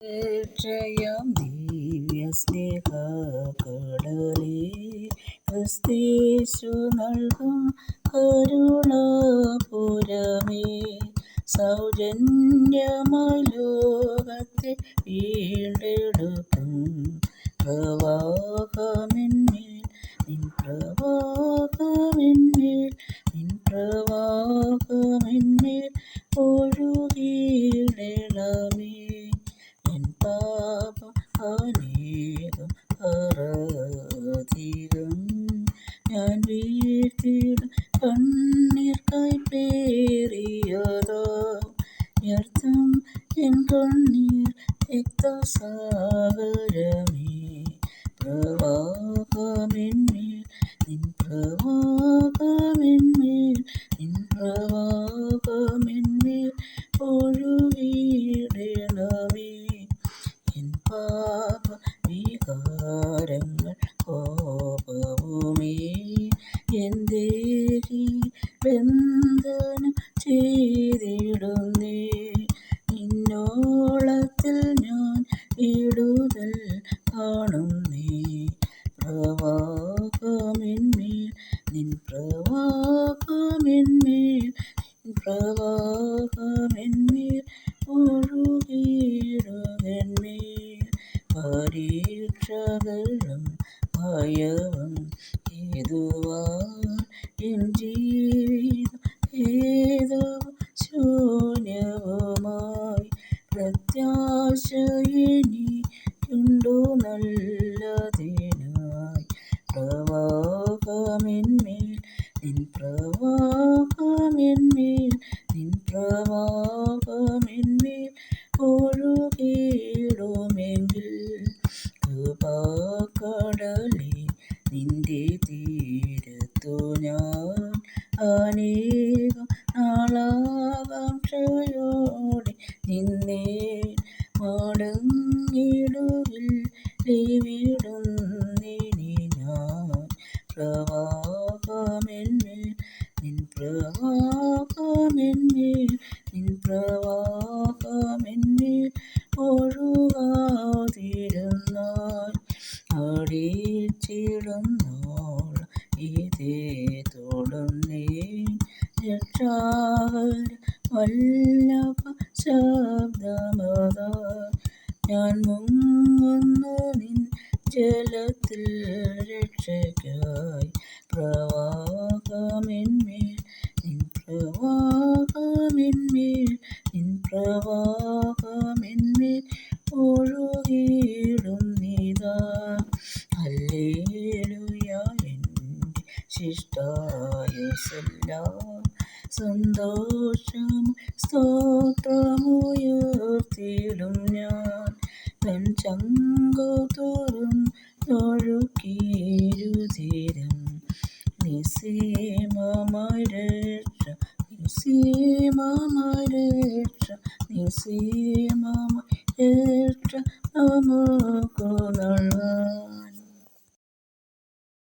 ക്ഷയം ദിവ്യ സ്നേഹക്കടലേ ക്രിസ്തീശു നൽകും കരുണാപുരമേ. സൗജന്യമായി ലോകത്തെ വീണ്ടെടുക്കും പ്രവാഹമെന്മേൽ നിൻ പ്രവാഹമെന്നിൽ നിൻ പ്രവാഹമെന്നിൽ ഒഴുകിയിടണമേ അനേകം അറധികം ഞാൻ വീഴ്ത്തിയിടും കണ്ണീർക്കായി കൈപ്പേറിയതാ. വ്യർത്ഥം എൻ കണ്ണീർ രക്തസാഗരമേ. പ്രവാഹമെന്മേൽ നിൻ പ്രവാഹമെന്മേൽ നിൻ പ്രവാഹമെന്മേൽ നിൻ പ്രവാഹമെന്മേൽ ഒഴുകിയിടുമെന്മേൽ പരീക്ഷകളും ഭയവും ഏതുവാൻ എൻ ജീവിതം ഏതോ ശൂന്യവുമായി പ്രത്യാശയെനിക്കുണ്ടു നല്ലതിനായി. പ്രവാഹമെന്മേൽ നിൻ പ്രവാഹമെന്മേൽ നിൻ പ്രവാഹമെന്മേൽ ഒഴുകിയിടുമെങ്കിൽ കൃപാക്കടലേ നിന്റെ തീരത്തു ഞാൻ അനേകം നാളാകാംക്ഷയോടെ നിന്നേ മടങ്ങിടുകിൽ വിടുന്നിനി ഞാൻ പ്രവാഹമെന്മേൽ നിൻ പ്രവാഹമെന്മേൽ ഒഴുകാതിരുന്നാൽ അടിച്ചിടുന്നോൾ ഇതേ തൊടുന്നേ രക്ഷാകര വല്ലഭ ശബ്ദമതാ. ഞാൻ മുങ്ങുന്നു നിൻ ജലത്തിൽ രക്ഷയ്ക്കായി. പ്രവാഹമെന്മേൽ നിൻ പ്രവാഹമെന്മേൽ ഒഴുകിയിടുന്നിതാ ഹല്ലേലൂയ എന്റെ ശിഷ്ടായുസെല്ലാം സന്തോഷം സ്തോത്രമുയർത്തിയിടും ഞാൻ. തൻ ചങ്കു തുറന്നൊഴുക്കിയിരുതീരം നിസീമമായി രക്ഷ നിസീമമായി രക്ഷ നിസീമമായി രക്ഷ നമുക്കു നൽകാൻ